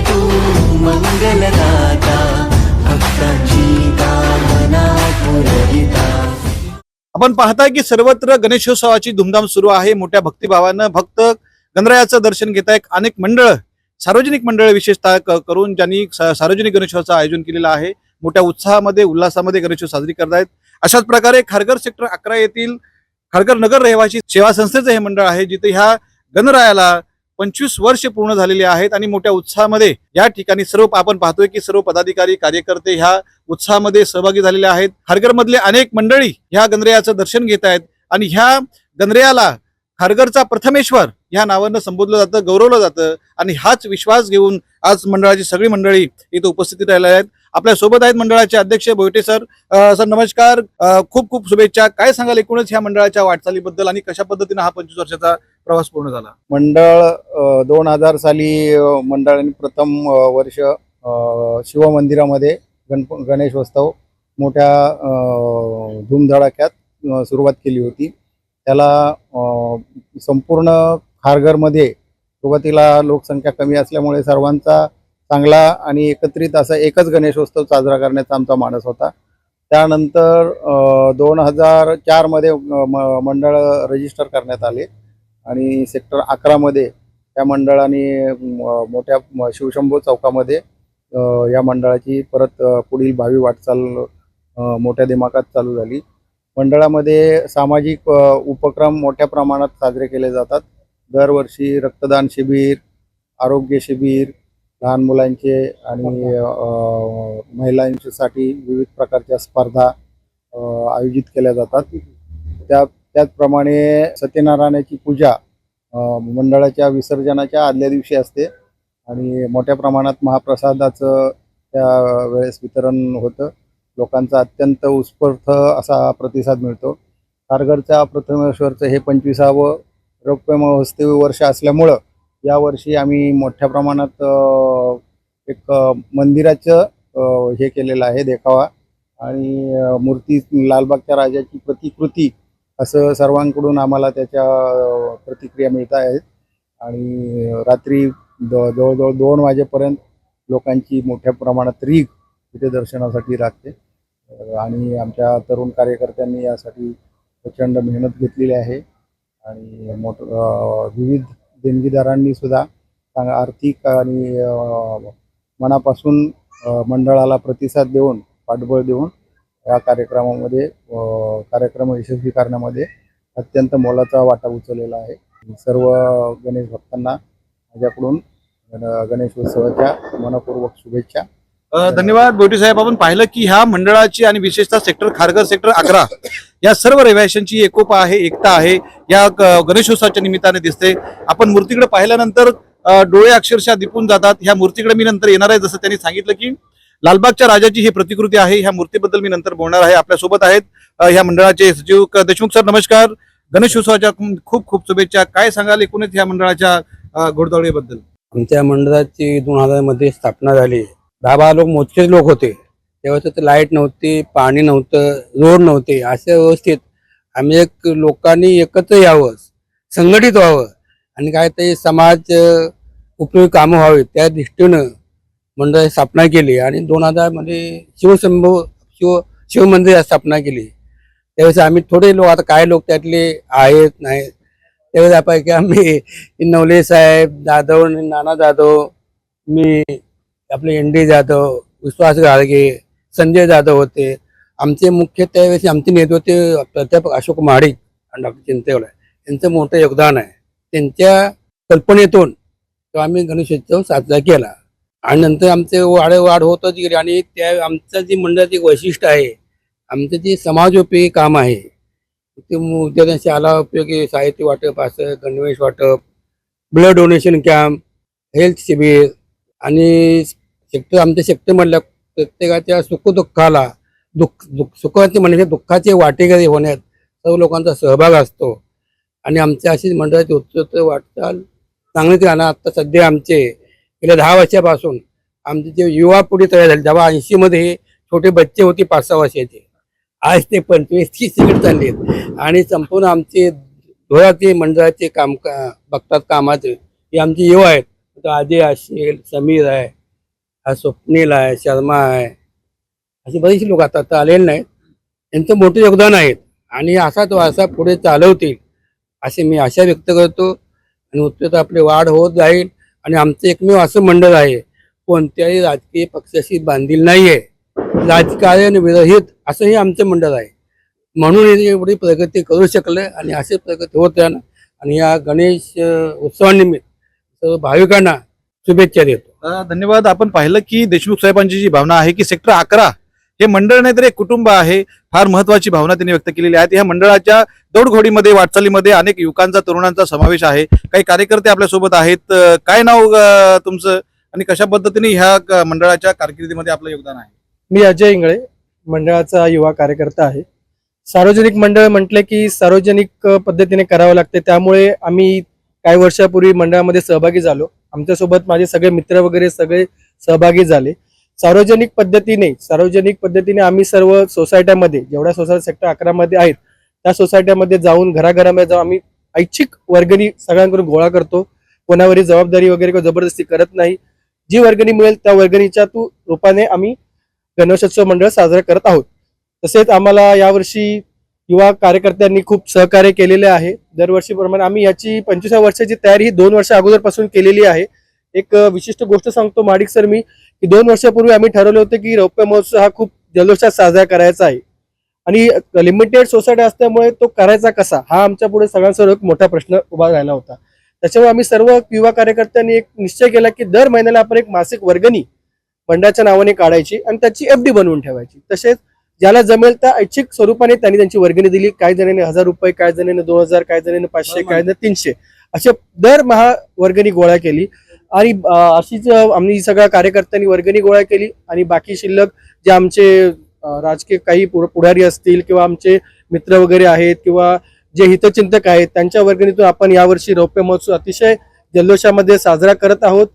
तू मंगलदाता भक्तांची कामना पुरविता. आपण पाहताय की सर्वत्र गणेशोत्सवाची धुमधाम सुरू आहे. मोठ्या भक्तिभावानं भक्त गणरायाचं दर्शन घेत आहेत अनेक मंडळ सार्वजनिक मंडळ विशेषतः करून ज्यांनी सार्वजनिक गणेशोत्सवाचं आयोजन केलेलं आहे मोठ्या उत्साहामध्ये उल्हासामध्ये गणेशोत्सव साजरी करत आहेत अशाच प्रकारे खारघर सेक्टर अकरा येथील खारघर नगर रहिवासी सेवा संस्थेचं हे मंडळ आहे जिथे ह्या गणरायाला पंचवीस वर्ष पूर्ण झालेली आहेत आणि मोठ्या उत्साहामध्ये या ठिकाणी सर्व आपण पाहतोय की सर्व पदाधिकारी कार्यकर्ते ह्या उत्साहामध्ये सहभागी झालेले आहेत. खारघर मधले अनेक मंडळी ह्या गणरेयाचं दर्शन घेत आहेत आणि ह्या गणरेयाला खारघरचा प्रथमेश्वर ह्या नावानं संबोधलं जातं गौरवलं जातं आणि हाच विश्वास घेऊन आज मंडळाची सगळी मंडळी इथं उपस्थिती राहिल्या आहेत. आपल्यासोबत आहेत मंडळाचे अध्यक्ष बोयटे सर. सर नमस्कार. खूप खूप शुभेच्छा. काय सांगाल एकूणच ह्या मंडळाच्या वाटचालीबद्दल आणि कशा पद्धतीने हा पंचवीस वर्षाचा प्रवास पूर्ण झाला? मंडळ दोन हजार साली मंडळाने प्रथम वर्ष शिवमंदिरामध्ये गणप गणेशोत्सव मोठ्या धूमधडाक्यात सुरुवात केली होती. त्याला संपूर्ण खारघरमध्ये सुरुवातीला लोकसंख्या कमी असल्यामुळे सर्वांचा चांगला आणि एकत्रित असा एकच गणेशोत्सव साजरा करण्याचा आमचा मानस होता. त्यानंतर दोन हजार चारमध्ये मंडळ रजिस्टर करण्यात आले. आणि सेक्टर अकरामध्ये त्या मंडळाने मोठ्या शिवशंभू चौकामध्ये या मंडळाची परत पुढील भावी वाटचाल मोठ्या दिमाखात चालू झाली. मंडळामध्ये सामाजिक उपक्रम मोठ्या प्रमाणात साजरे केले जातात. दरवर्षी रक्तदान शिबिर आरोग्य शिबिर लहान मुलांचे आणि महिलांच्यासाठी महिलांसाठी विविध प्रकारच्या स्पर्धा आयोजित केल्या जातात. त्या त्याचप्रमाणे सत्यनारायणाची पूजा मंडळाच्या विसर्जनाच्या आदल्या दिवशी असते. आणि मोठ्या प्रमाणात महाप्रसादाचं त्या वेळेस वितरण होतं. लोकांचा अत्यंत उत्स्फूर्त असा प्रतिसाद मिळतो. कारगरच्या प्रथमेश्वरचं हे पंचवीसावं रौप्य महोत्सवी वर्ष असल्यामुळं यावर्षी आम्ही मोठ्या प्रमाणात एक मंदिराचं हे केलेलं आहे देखावा. आणि मूर्ती लालबागच्या राजाची प्रतिकृती असं सर्वांकडून आम्हाला त्याच्या प्रतिक्रिया मिळत आहेत. आणि रात्री द जवळजवळ दोन वाजेपर्यंत लोकांची मोठ्या प्रमाणात रीग तिथे दर्शनासाठी लागते आणि आमच्या तरुण कार्यकर्त्यांनी यासाठी प्रचंड मेहनत घेतलेली आहे. आणि मोठ विविध देणगीदारांनी सुद्धा चांग आर्थिक आणि मनापासून मंडळाला प्रतिसाद देऊन पाठबळ देऊन या कार्यक्रमामध्ये कार्यक्रम यशस्वी करण्यामध्ये अत्यंत मोलाचा वाटा उचललेला आहे. सर्व गणेश भक्तांना माझ्याकडून गण- गणेशोत्सवाच्या मनपूर्वक शुभेच्छा. धन्यवाद. बोटी साहेब आपण पाहिलं की ह्या मंडळाची आणि विशेषतः सेक्टर खारघर सेक्टर अकरा या सर्व रहिवाशांची एकोपा आहे एकता आहे. या गणेशोत्सवाच्या निमित्ताने दिसते. आपण मूर्तीकडे पाहिल्यानंतर डोळे अक्षरशः दिपून जातात. ह्या मूर्तीकडे मी नंतर येणार आहे जसं त्यांनी सांगितलं की लालबागच्या राजाची ही प्रतिकृती आहे. ह्या मूर्तीबद्दल मी नंतर बोलणार आहे. आपल्यासोबत आहेत ह्या मंडळाचे सचिव देशमुख सर नमस्कार. गणेशोत्सवाच्या खूप खूप शुभेच्छा. काय सांगाल एकूणच ह्या मंडळाच्या अ, घोडदौडीबद्दल? आमच्या मंडळाची दोन हजारमध्ये स्थापना झाली. दहा बारा लोक मोजकेच लोक होते. तेव्हा तिथे लाइट नव्हती पाणी नव्हतं रोड नव्हते अशा व्यवस्थित आम्ही एक लोकांनी एकत्र यावं संघटित व्हावं आणि काय ते समाज उपयोगी कामं व्हावी त्या दृष्टीनं मंडळाची स्थापना केली आणि दोन हजारमध्ये शिवसंभव शिवशंभू शिव शिवमंदिर स्थापना केली. त्यावेळेस आम्ही थोडे लोक आता काय लोक त्यातले आहेत नाही त्यावेळेस आपण की आम्ही नवले साहेब जाधव नाना जाधव मी आपले एन डी जाधव विश्वास गाळगे संजय जाधव होते. आमचे मुख्य त्यावेळेस आमचे नेते होते प्राध्यापक अशोक महाडिक आणि डॉक्टर चिंतेवला. यांचं मोठं योगदान आहे. त्यांच्या कल्पनेतून तो आम्ही गणेशोत्सव साजरा केला. आणि नंतर आमचे वाढ वाढ होतच गेली आणि त्या आमचं जे मंडळाचं एक वैशिष्ट्य आहे आमचं जे समाजोपयोगी काम आहे ते मु- आला उपयोगी साहित्य वाटप असं गणवेश वाटप ब्लड डोनेशन कॅम्प हेल्थ शिबिर आणि सेक्टर आमच्या सेक्टरमधल्या प्रत्येकाच्या सुखदुःखाला दुःख दुःख सुखाचे म्हणजे दुःखाचे वाटेकरी होण्यात सर्व लोकांचा सहभाग असतो. आणि आमच्या अशीच मंडळाची उत्सुक वाटचाल चांगलीच राहणार आत्ता सध्या आमचे गेल्या दहा वर्षापासून आमचे जे युवा पुढे तयार झाले तेव्हा ऐंशीमध्ये छोटे बच्चे होते पाच सहा वर्षाचे आज ते पंचवीस तीस तिकीट चालले आहेत. आणि संपूर्ण आमचे धुळ्याचे मंडळाचे काम का- बघतात कामाचे. हे आमचे युवा आहेत. आता असेल समीर आहे हा स्वप्नील आहे शर्मा आहे. असे बरेचसे लोक आता आता आलेले नाहीत. यांचं मोठं योगदान आहे. आणि असाच वारसा पुढे चालवतील असे मी आशा व्यक्त करतो. आणि उत्तर आपली वाढ होत जाईल. आणि आमचं एकमेव असं मंडळ आहे कोणत्याही राजकीय पक्षाशी बांधील नाही आहे राजकारण विरहित असंही आमचं मंडळ आहे. म्हणून एवढी प्रगती करू शकलं आणि अशी प्रगती होत आणि या गणेश उत्सवानिमित्त सर्व भाविकांना शुभेच्छा देतो. धन्यवाद. आपण पाहिलं की देशमुख साहेबांची जी भावना आहे की सेक्टर अकरा हे मंडळ नाही तर एक कुटुंब आहे फार महत्वाची भावना त्यांनी व्यक्त केलेली आहे. ह्या मंडळाच्या दौडघोडीमध्ये वाटचालीमध्ये अनेक युवकांचा तरुणांचा समावेश आहे. काही कार्यकर्ते आपल्यासोबत आहेत. काय नाव तुमचं? आणि कशा पद्धतीने ह्या मंडळाच्या कारकिर्दीमध्ये आपलं योगदान आहे? मी अजय इंगळे मंडळाचा युवा कार्यकर्ता आहे. सार्वजनिक मंडळ म्हटले की सार्वजनिक पद्धतीने करावं लागते. त्यामुळे आम्ही काही वर्षापूर्वी मंडळामध्ये सहभागी झालो. आमच्यासोबत माझे सगळे मित्र वगैरे सगळे सहभागी झाले. सार्वजनिक पद्धतीने सार्वजनिक पद्धतीने आम्ही सर्व सोसायट्यामध्ये जेवढ्या सोसायटी सेक्टर अकरामध्ये आहेत त्या सोसायट्यामध्ये जाऊन घराघरामध्ये जाऊन आम्ही ऐच्छिक वर्गणी सगळ्यांकडून गोळा करतो. कोणावरही जबाबदारी वगैरे किंवा जबरदस्ती करत नाही. जी वर्गणी मिळेल त्या वर्गणीच्या तू रूपाने आम्ही गणेशोत्सव मंडळ साजरा करत आहोत. तसेच आम्हाला यावर्षी युवा कार्यकर्त्यांनी खूप सहकार्य केलेले आहे. दरवर्षीप्रमाणे आम्ही याची पंचवीसा वर्षाची तयारी ही दोन वर्ष अगोदरपासून केलेली आहे. एक विशिष्ट गोष्ट सांगतो माडिक सर मी की दोन वर्षापूर्वी आम्ही ठरवलं होतं की रौप्य महोत्सव हा खूप जल्लोषात साजरा करायचा आहे. आणि लिमिटेड सोसायटी असल्यामुळे तो करायचा कसा हा आमच्या पुढे सगळ्यांसमोर एक मोठा प्रश्न उभा राहिला होता. त्याच्यामुळे आम्ही सर्व युवा कार्यकर्त्यांनी एक निश्चय केला की दर महिन्याला आपण एक मासिक वर्गणी मंडळाच्या नावाने काढायची आणि त्याची एफ डी बनवून ठेवायची. तसेच ज्याला जमेल त्या ऐच्छिक स्वरूपाने त्यांनी त्यांची वर्गणी दिली. काही जणांनी हजार रुपये काही जणांनी दोन हजार काही जणांनी पाचशे काही जणांनी तीनशे. असे दर महा वर्गणी गोळा केली. आणि अशीच आम्ही सगळ्या कार्यकर्त्यांनी वर्गणी गोळा केली. आणि बाकी शिल्लक जे आमचे राजकीय काही पुढ- पुढारी असतील किंवा आमचे मित्र वगैरे आहेत किंवा जे हितचिंतक आहेत त्यांच्या वर्गणीतून आपण यावर्षी रौप्य महोत्सव अतिशय जल्लोषामध्ये साजरा करत आहोत.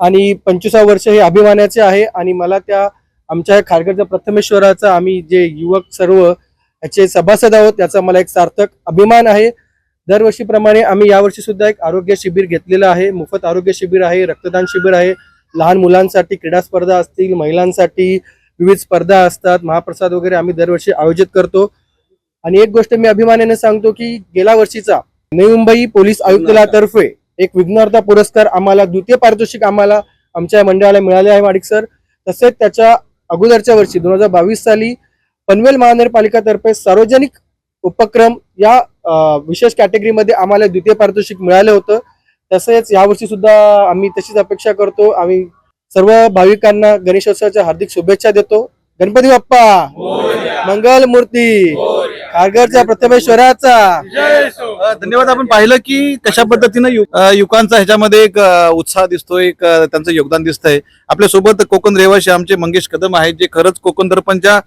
आणि पंचवीसा वर्ष हे अभिमानाचे आहे. आणि मला त्या आमच्या खारघरच्या प्रथमेश्वराचा आम्ही जे युवक सर्व याचे सभासद आहोत याचा मला एक सार्थक अभिमान आहे. दरवर्षीप्रमाणे आम्ही यावर्षी सुद्धा एक आरोग्य शिबिर घेतलेलं आहे. मोफत आरोग्य शिबिर आहे रक्तदान शिबिर आहे. लहान मुलांसाठी क्रीडा स्पर्धा असतील महिलांसाठी विविध स्पर्धा असतात. महाप्रसाद वगैरे आम्ही दरवर्षी आयोजित करतो. आणि एक गोष्ट मी अभिमानाने सांगतो की गेल्या वर्षीचा नवी मुंबई पोलीस आयुक्तालयातर्फे एक विघ्नहर्ता पुरस्कार आम्हाला द्वितीय पारितोषिक आम्हाला आमच्या मंडळाला मिळाले आहे माडिक सर. तसेच त्याच्या अगोदरच्या वर्षी दोन हजार बावीस साली पनवेल महानगरपालिकातर्फे सार्वजनिक उपक्रम या विशेष कॅटेगरीमध्ये आम्हाला द्वितीय पारितोषिक मिळालं होतं. तसेच यावर्षी सुद्धा आम्ही तशीच अपेक्षा करतो. आम्ही सर्व भाविकांना गणेशोत्सवाच्या हार्दिक शुभेच्छा देतो. गणपती बाप्पा! मंगल मूर्ती! खारघरच्या प्रथमेश्वराचा. अ, धन्यवाद. आपण पाहिलं की कशा पद्धतीनं युवकांचा ह्याच्यामध्ये एक उत्साह दिसतोय एक त्यांचं योगदान दिसतंय. आपल्यासोबत कोकण रहिवासी आमचे मंगेश कदम आहेत जे खरंच कोकण दर्पणच्या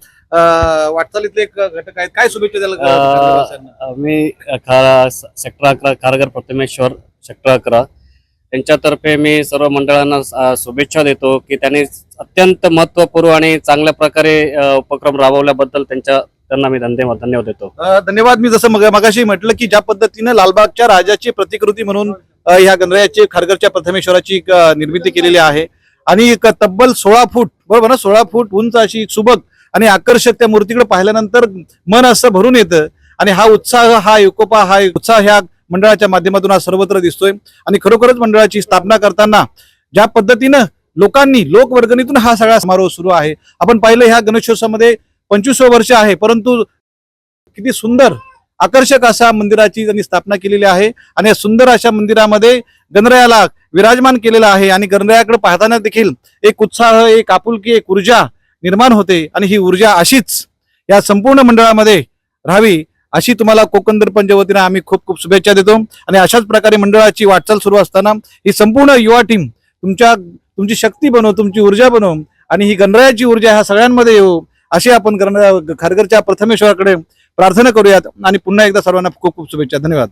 वाटचालीतले एक घटक आहेत. काय शुभेच्छा रहिवाशांना? मी सेक्टर अकरा खारघर प्रथमेश्वर सेक्टर अकरा. त्यांच्यातर्फे मी सर्व मंडळांना शुभेच्छा देतो की त्यांनी अत्यंत महत्त्वपूर्ण आणि चांगल्या प्रकारे उपक्रम राबवल्याबद्दल त्यांच्या त्यांना मी धन्यवाद धन्यवाद देतो. धन्यवाद. मी जसं मग मगाशी म्हटलं की ज्या पद्धतीनं लालबागच्या राजाची प्रतिकृती म्हणून ह्या गणरायाची खारघरच्या प्रथमेश्वराची निर्मिती केलेली आहे. आणि एक तब्बल सोळा फूट बरोबर ना? सोळा फूट उंच अशी सुबक आणि आकर्षक त्या मूर्तीकडे पाहिल्यानंतर मन असं भरून येतं. आणि हा उत्साह हा एकोपा हा उत्साह ह्या मंडळाच्या माध्यमातून हा सर्वत्र दिसतोय. आणि खरोखरच मंडळाची स्थापना करताना ज्या पद्धतीनं लोकांनी लोकवर्गणीतून हा सगळा समारोह सुरू आहे. आपण पाहिलं ह्या गणेशोत्सवामध्ये पंचवीसवं वर्ष आहे परंतु किती सुंदर आकर्षक अशा मंदिराची त्यांनी स्थापना केलेली आहे आणि या सुंदर अशा मंदिरामध्ये गणरायाला विराजमान केलेला आहे आणि गणरायाकडे पाहताना देखील एक उत्साह एक आपुलकी एक ऊर्जा निर्माण होते आणि ही ऊर्जा अशीच या संपूर्ण मंडळामध्ये राहावी अशी तुम्हाला कोकण दर्पणच्या वतीनं आम्ही खूप खूप शुभेच्छा देतो. आणि अशाच प्रकारे मंडळाची वाटचाल सुरू असताना ही संपूर्ण युवा टीम तुमच्या तुमची शक्ती बनव तुमची ऊर्जा बनव आणि ही गणरायाची ऊर्जा ह्या सगळ्यांमध्ये येऊ अशी आपण गणरा खारघरच्या प्रथमेश्वराकडे प्रार्थना करूयात. आणि पुन्हा एकदा सर्वांना खूप खूप शुभेच्छा. धन्यवाद.